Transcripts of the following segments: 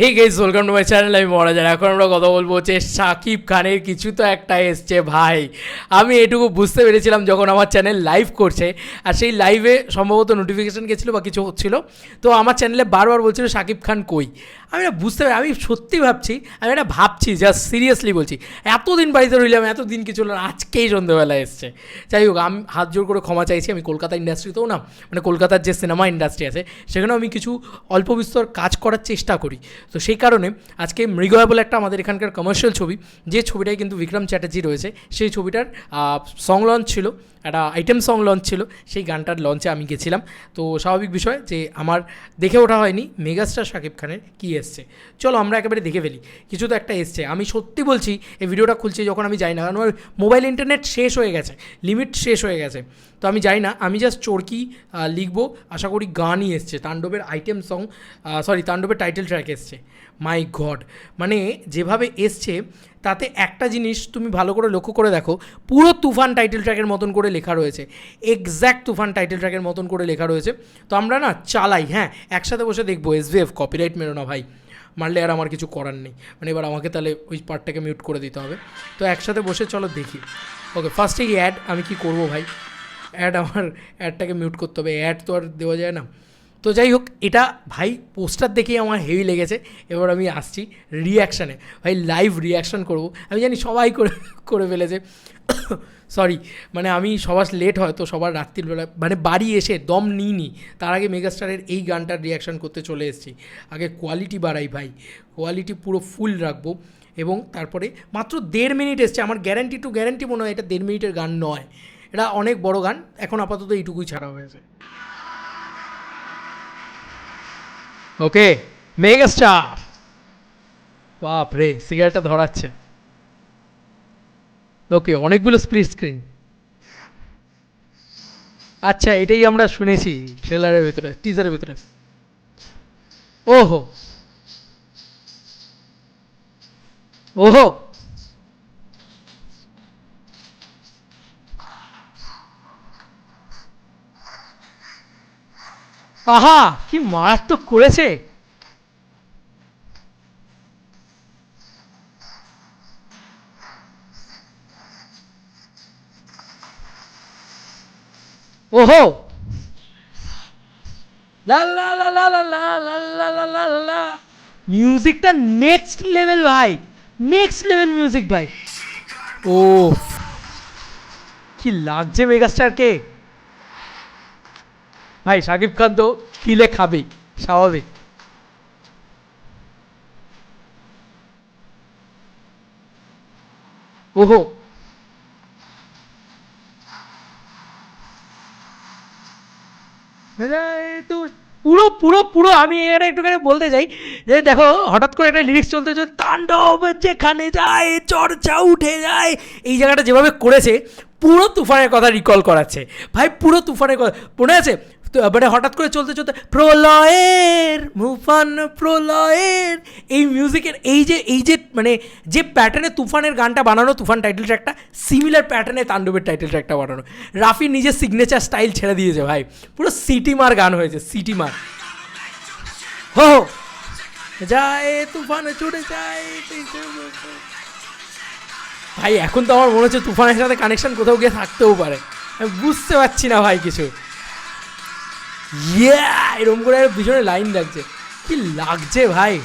Hey guys welcome to my channel আমি মহারাজার এখন আমরা কথা বলব যে সাকিব খানের কিছু তো একটা এসছে ভাই। আমি এটুকু বুঝতে পেরেছিলাম যখন আমার চ্যানেল লাইভ করছে, আর সেই লাইভে সম্ভবত নোটিফিকেশান গেছিল বা কিছু হচ্ছিল। তো আমার চ্যানেলে বারবার বলছিল সাকিব খান কই? আমি না বুঝতে পারি, আমি সত্যি ভাবছি, আমি এটা ভাবছি জাস্ট সিরিয়াসলি বলছি, এতদিন বাড়িতে রইলাম, এতদিন কিছু হলো আজকেই সন্ধ্যেবেলা এসছে। যাই হোক, আমি হাত জোর করে ক্ষমা চাইছি, আমি কলকাতা ইন্ডাস্ট্রিতেও না মানে কলকাতার যে সিনেমা ইন্ডাস্ট্রি আছে, সেখানেও আমি কিছু অল্প বিস্তর কাজ করার চেষ্টা করি। তো সেই কারণে আজকে মৃগয়া বলে একটা আমাদের এখানকার কমার্শিয়াল ছবি, যে ছবিটায় কিন্তু বিক্রম চ্যাটার্জি রয়েছে, সেই ছবিটার সং লঞ্চ ছিল, একটা আইটেম সং লঞ্চ ছিল, সেই গানটার লঞ্চে আমি গেছিলাম। তো স্বাভাবিক বিষয় যে আমার দেখে ওঠা হয়নি, মেগাস্টার শাকিব খানের কী এসছে। চলো আমরা একেবারে দেখে ফেলি। কিছু তো একটা এসছে। আমি সত্যি বলছি, এই ভিডিওটা খুলছি যখন আমি যাই না, কারণ আমার মোবাইল ইন্টারনেট শেষ হয়ে গেছে লিমিট শেষ হয়ে গেছে। তো আমি যাই না, আমি জাস্ট চরকি লিখব, আশা করি গানই এসছে। তাণ্ডবের আইটেম সং সরি তাণ্ডবের টাইটেল ট্র্যাক এসছে। মাই গড মানে যেভাবে এসছে তাতে একটা জিনিস তুমি ভালো করে লক্ষ্য করে দেখো, পুরো তুফান টাইটেল ট্র্যাকের মতন করে লেখা রয়েছে। এক্স্যাক্ট তুফান টাইটেল ট্র্যাকের মতন করে লেখা রয়েছে। তো আমরা না চালাই হ্যাঁ একসাথে বসে দেখব এসভিএফ কপিরাইট মেরো না ভাই। মারলে আর আমার কিছু করার নেই। মানে এবার আমাকে তাহলে ওই পার্টটাকে মিউট করে দিতে হবে। তো একসাথে বসে চলো দেখি। ওকে ফার্স্টে এই অ্যাড আমি কি করব ভাই? অ্যাড আমার অ্যাডটাকে মিউট করতে হবে। অ্যাড তো আর দেওয়া যায় না? তো যাই হোক, এটা ভাই পোস্টার দেখেই আমার হেভি লেগেছে। এবার আমি আসছি রিয়াকশানে ভাই লাইভ রিয়াকশান করব। আমি জানি সবাই করে করে ফেলেছে। সরি মানে আমি সবার লেট হয় তো সবার রাত্রিবেলা মানে বাড়ি এসে দম নিইনি। তার আগে মেগাস্টারের এই গানটার রিয়াকশান করতে চলে এসেছি। আগে কোয়ালিটি বাড়াই ভাই। কোয়ালিটি পুরো ফুল রাখব। এবং তারপরে মাত্র দেড় মিনিট এসছে। আমার গ্যারান্টি টু গ্যারান্টি মনে হয় এটা দেড় মিনিটের গান নয়। এটা অনেক বড় গান। এখন আপাতত এইটুকুই ছাড়া হয়েছে। ওকে মেগাস্টার বাপ রে সিগারেটটা ধরাচ্ছে। ওকে অনেকগুলো স্প্লিট স্ক্রিন আচ্ছা এটাই আমরা শুনেছি ট্রেলারের ভিতরে টিজারের ভিতরে। ওহো। ওহো! আহা কি মারাত্মক করেছে ওহো মিউজিকটা নেক্সট লেভেল ভাই নেক্সট লেভেল মিউজিক ভাই ও কি লাগছে মেগাস্টারকে ভাই শাকিব খান তো কিলে খাবেই, স্বাভাবিক। ওহো। তো পুরো পুরো পুরো, আমি এখানে একটুখানি বলতে চাই যে দেখো, হঠাৎ করে একটা লিরিক্স চলতে চলতে তাণ্ডব যেখানে যায়, চর্চা উঠে যায়, এই জায়গাটা যেভাবে করেছে, পুরো তুফানের কথা রিকল করাচ্ছে। ভাই, পুরো তুফানের কথা মনে আছে? তো মানে হঠাৎ করে চলতে চলতে প্রলয়ের মুফান প্রলয়ের, এই মিউজিকের এই যে এই যে মানে যে প্যাটার্নে তুফানের গানটা বানানো, তুফান টাইটেল ট্র্যাকটা সিমিলার প্যাটার্নে তাণ্ডবের টাইটেল ট্র্যাকটা বানানো। রাফি নিজের সিগনেচার স্টাইল ছেড়ে দিয়েছে ভাই। পুরো সিটি মার গান হয়েছে সিটি মার হো। যায় তুফানে, ছুটে যায় ভাই, এখন তো আমার মনে হচ্ছে তুফানের সাথে কানেকশন কোথাও গিয়ে থাকতেও পারে। বুঝতে পারছি না ভাই কিছু। ইয়া এরকম করে পিছনে লাইন লাগছে কি লাগছে ভাই?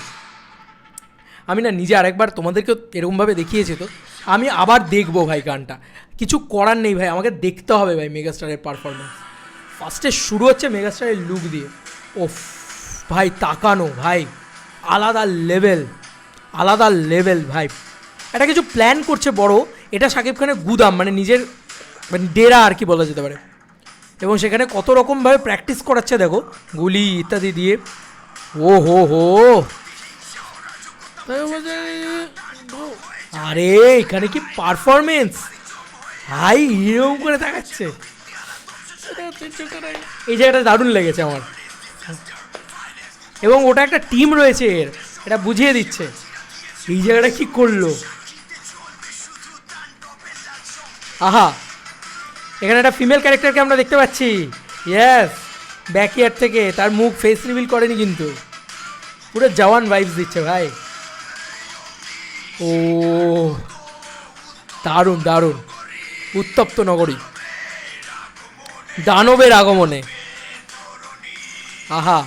আমি না নিজে আরেকবার তোমাদেরকেও এরকমভাবে দেখিয়েছি তো। আমি আবার দেখব ভাই গানটা। কিছু করার নেই ভাই, আমাকে দেখতে হবে ভাই মেগাস্টারের পারফরমেন্স ফার্স্টে শুরু হচ্ছে মেগাস্টারের লুক দিয়ে। ওফ, ভাই তাকানো ভাই। আলাদা লেভেল আলাদা লেভেল ভাই। এটা কিছু প্ল্যান করছে বড়, এটা শাকিব খানের গুদাম মানে নিজের মানে ডেরা আর কি বলা যেতে পারে। এবং সেখানে কত রকমভাবে প্র্যাকটিস করাচ্ছে দেখো, গুলি ইত্যাদি দিয়ে। ও হো হো। আরে, এখানে কি পারফরমেন্স হাই এরকম করে দেখাচ্ছে এই জায়গাটা দারুণ লেগেছে আমার। এবং ওটা একটা টিম রয়েছে এর, এটা বুঝিয়ে দিচ্ছে। এই জায়গাটা কি করল? আহা এখানে একটা ফিমেল ক্যারেক্টারকে আমরা দেখতে পাচ্ছি। ইয়েস ব্যাকইয়ার্ড থেকে। তার মুখ ফেস রিভিল করেনি কিন্তু। পুরো জওয়ান ভাইবস দিচ্ছে ভাই। ও, দারুণ দারুণ। উত্তপ্ত নগরী। দানবের আগমনে। আহা।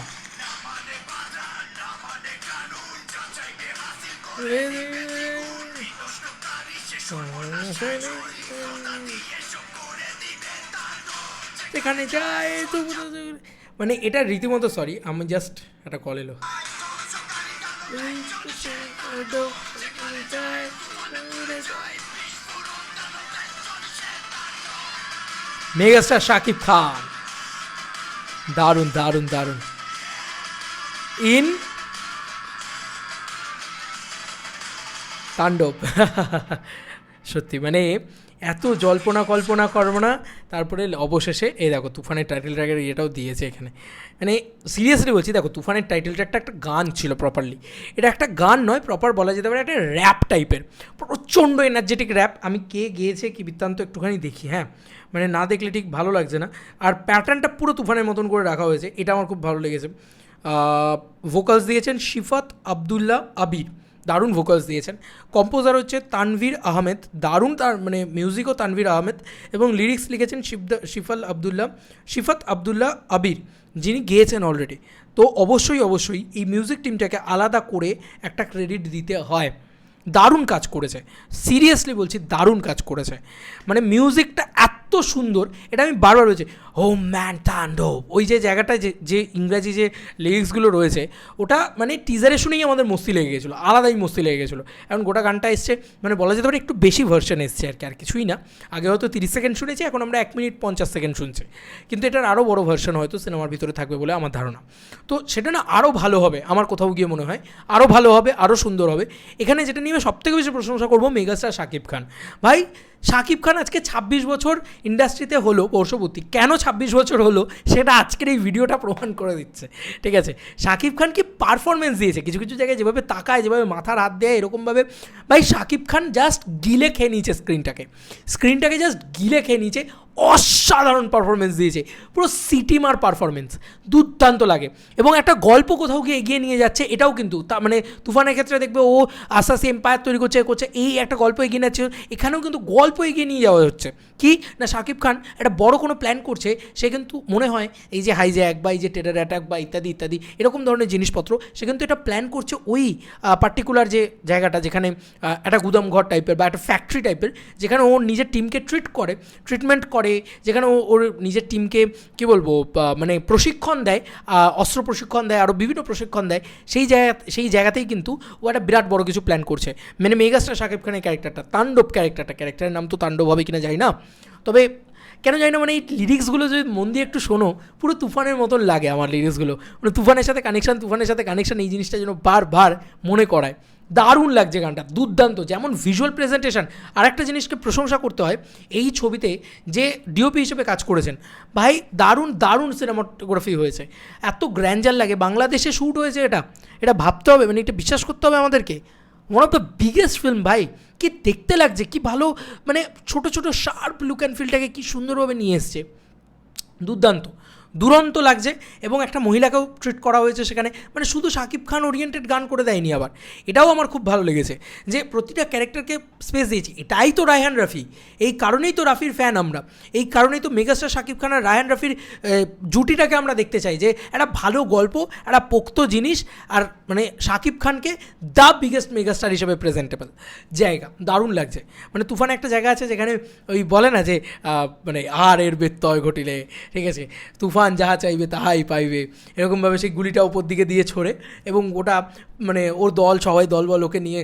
এখানে যাই মানে এটা রীতিমতো সরি আমি জাস্ট একটা কল এলো। মেগাস্টার শাকিব খান দারুণ দারুণ দারুণ। ইন তাণ্ডব সত্যি মানে এত জল্পনা কল্পনা করব না। তারপরে অবশেষে, এই দেখো, তুফানের টাইটেল ট্র্যাকের ইয়েটাও দিয়েছে এখানে। মানে সিরিয়াসলি বলছি, দেখো, তুফানের টাইটেল ট্র্যাকটা একটা গান ছিল প্রপারলি এটা একটা গান নয় প্রপার বলা যেতে পারে, একটা র্যাপ টাইপের প্রচণ্ড এনার্জেটিক র্যাপ আমি কে গিয়েছে কি বৃত্তান্ত একটুখানি দেখি হ্যাঁ? মানে না দেখলে ঠিক ভালো লাগছে না। আর প্যাটার্নটা পুরো তুফানের মতন করে রাখা হয়েছে, এটা আমার খুব ভালো লেগেছে। ভোকালস দিয়েছেন শিফাত আবদুল্লাহ আবির। দারুণ ভোকালস দিয়েছেন। কম্পোজার হচ্ছে তানভীর আহমেদ। দারুণ তার মানে মিউজিকও তানভীর আহমেদ এবং লিরিক্স লিখেছেন শিফদা শিফাল আবদুল্লাহ, শিফাত আবদুল্লাহ আবির, যিনি গেয়েছেন অলরেডি তো অবশ্যই অবশ্যই এই মিউজিক টিমটাকে আলাদা করে একটা ক্রেডিট দিতে হয়। দারুণ কাজ করেছে। সিরিয়াসলি বলছি, দারুণ কাজ করেছে। মানে মিউজিকটা এত সুন্দর, এটা আমি বারবার বলছি ও ম্যান তাণ্ডব, ওই যে জায়গাটা যে যে ইংরাজি যে লিরিক্সগুলো রয়েছে, ওটা মানে টিজারে শুনেই আমাদের মস্তি লেগে গেছিল, আলাদাই মস্তি লেগে গেছিল। এখন গোটা গানটা এসছে মানে বলা যেতে পারে একটু বেশি ভার্সন এসছে আর কি, আর কিছুই না। আগে হয়তো তিরিশ সেকেন্ড শুনেছি, এখন আমরা এক মিনিট পঞ্চাশ সেকেন্ড শুনছি। কিন্তু এটার আরও বড় ভার্সন হয়তো সিনেমার ভিতরে থাকবে বলে আমার ধারণা। তো সেটা না আরও ভালো হবে, আমার কোথাও গিয়ে মনে হয় আরও ভালো হবে আরও সুন্দর হবে। এখানে যেটা নিয়ে সব থেকে বেশি প্রশংসা করব মেগাস্টার শাকিব খান। ভাই, শাকিব খান আজকে ছাব্বিশ বছর ইন্ডাস্ট্রিতে হলো বর্ষপূর্তি, কেন ছাব্বিশ বছর হলো সেটা আজকের এই ভিডিওটা প্রমাণ করে দিচ্ছে। ঠিক আছে? শাকিব খান কি পারফরমেন্স দিয়েছে? কিছু কিছু জায়গায় যেভাবে তাকায়, যেভাবে মাথার হাত দেয়, এরকমভাবে। ভাই, শাকিব খান জাস্ট গিলে খেয়ে নিয়েছে স্ক্রিনটাকে স্ক্রিনটাকে জাস্ট গিলে খেয়ে নিয়েছে। অসাধারণ পারফরমেন্স দিয়েছে। পুরো সিটিমার পারফরমেন্স দুর্দান্ত লাগে। এবং একটা গল্প কোথাও গিয়ে এগিয়ে নিয়ে যাচ্ছে, এটাও কিন্তু। তা মানে তুফানের ক্ষেত্রে দেখবে ও আস্তে এম্পায়ার তৈরি করছে করছে, এই একটা গল্প এগিয়ে যাচ্ছে, এখানেও কিন্তু গল্প এগিয়ে নিয়ে যাওয়া হচ্ছে। কি? না শাকিব খান একটা বড় কোনো প্ল্যান করছে, সে কিন্তু মনে হয় এই যে হাইজ্যাক বা এই যে টেরার অ্যাটাক বা ইত্যাদি ইত্যাদি, এরকম ধরনের জিনিসপত্র, সে কিন্তু এটা প্ল্যান করছে ওই পার্টিকুলার যে জায়গাটা যেখানে একটা গুদামঘর টাইপের বা একটা ফ্যাক্টরি টাইপের যেখানে ও নিজের টিমকে ট্রিট করে ট্রিটমেন্ট করে। যেখানে ও ওর নিজের টিমকে কী বলব মানে প্রশিক্ষণ দেয় অস্ত্র প্রশিক্ষণ দেয় আরও বিভিন্ন প্রশিক্ষণ দেয়, সেই জায়গা, সেই জায়গাতেই কিন্তু ও একটা বিরাট বড় কিছু প্ল্যান করছে। মানে মেগাস্টার শাকিব খানের ক্যারেক্টারটা তাণ্ডব ক্যারেক্টারটা ক্যারেক্টারের নাম তো তাণ্ডব হবে কিনা জানি না। তবে কেন জানি না মানে এই লিরিক্সগুলো যদি মন দিয়ে একটু শোনো, পুরো তুফানের মতন লাগে আমার লিরিক্সগুলো মানে তুফানের সাথে কানেকশন তুফানের সাথে কানেকশন এই জিনিসটা যেন বারবার মনে করায়। দারুণ লাগছে গানটা, দুর্দান্ত, যেমন ভিজুয়াল প্রেজেন্টেশন আর একটা জিনিসকে প্রশংসা করতে হয়, এই ছবিতে যে ডিওপি হিসেবে কাজ করেছেন, ভাই দারুণ দারুণ সিনেমাটোগ্রাফি হয়েছে। এত গ্র্যান্ডার লাগে, বাংলাদেশে শ্যুট হয়েছে এটা এটা ভাবতে হবে মানে এটা বিশ্বাস করতে হবে আমাদেরকে। One of the biggest film ভাই, কি দেখতে লাগছে, কি ভালো মানে ছোট ছোট শার্প লুক অ্যান্ড ফিলটাকে কী সুন্দরভাবে নিয়ে এসছে। দুর্দান্ত। দুরন্ত লাগছে এবং একটা মহিলাকেও ট্রিট করা হয়েছে সেখানে। মানে শুধু শাকিব খান ওরিয়েন্টেড গান করে দেয়নি আবার। এটাও আমার খুব ভালো লেগেছে যে প্রতিটা ক্যারেক্টারকে স্পেস দিয়েছি। এটাই তো রায়হান রাফি। এই কারণেই তো রাফির ফ্যান আমরা। এই কারণেই তো মেগাস্টার শাকিব খান আর রায়হান রাফির জুটিটাকে আমরা দেখতে চাই যে একটা ভালো গল্প, একটা পোক্ত জিনিস আর মানে শাকিব খানকে দ্য বিগেস্ট মেগাস্টার হিসেবে প্রেজেন্টেবল জায়গা, দারুণ লাগছে। মানে তুফানে একটা জায়গা আছে যেখানে ওই বলে না যে মানে আর এর ব্যত্যয় ঘটিলে, ঠিক আছে? তুফান যাহা চাইবে, তাহাই পাইবে। এরকমভাবে সেই গুলিটা ওপর দিকে দিয়ে ছোড়ে এবং ওটা মানে ওর দল, সবাই দল বল ওকে নিয়ে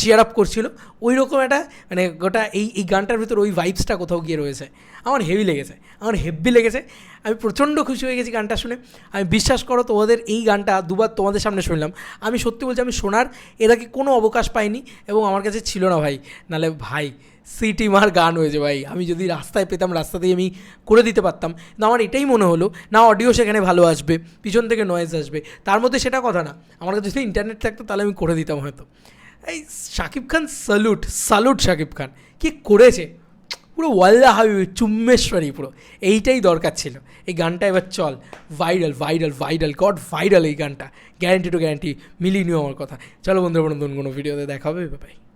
চেয়ার আপ করছিল। ওই রকম একটা মানে গোটা এই এই গানটার ভিতর ওই ভাইবসটা কোথাও গিয়ে রয়েছে। আমার হেভি লেগেছে, আমার হেভি লেগেছে। আমি প্রচণ্ড খুশি হয়ে গেছি গানটা শুনে। আমি বিশ্বাস করো, তোমাদের এই গানটা দুবার তোমাদের সামনে শুনলাম। আমি সত্যি বলছি, আমি শোনার, এর আগে কোনো অবকাশ পাইনি এবং আমার কাছে ছিল না ভাই। নাহলে ভাই সিটি মার গান হয়েছে ভাই। আমি যদি রাস্তায় পেতাম রাস্তাতেই আমি করে দিতে পারতাম। না, আমার এটাই মনে হলো, না অডিও সেখানে ভালো আসবে, পিছন থেকে নয়েজ আসবে। তার মধ্যে সেটা কথা না। আমার কাছে যদি ইন্টারনেট থাকতো, তাহলে আমি করে দিতাম হয়তো। এই শাকিব খান স্যালুট স্যালুট শাকিব খান। কি করেছে? পুরো ওয়াল্লা হাবিবি চুম্মেশ্বরী পুরো। এইটাই দরকার ছিল। এই গানটা এবার চল। Viral viral viral God viral এই গানটা। গ্যারান্টি টু গ্যারান্টি মিলিয়ে নিও আমার কথা। চলো বন্ধুরা বন্ধু কোনো ভিডিওতে দেখা হবে বাই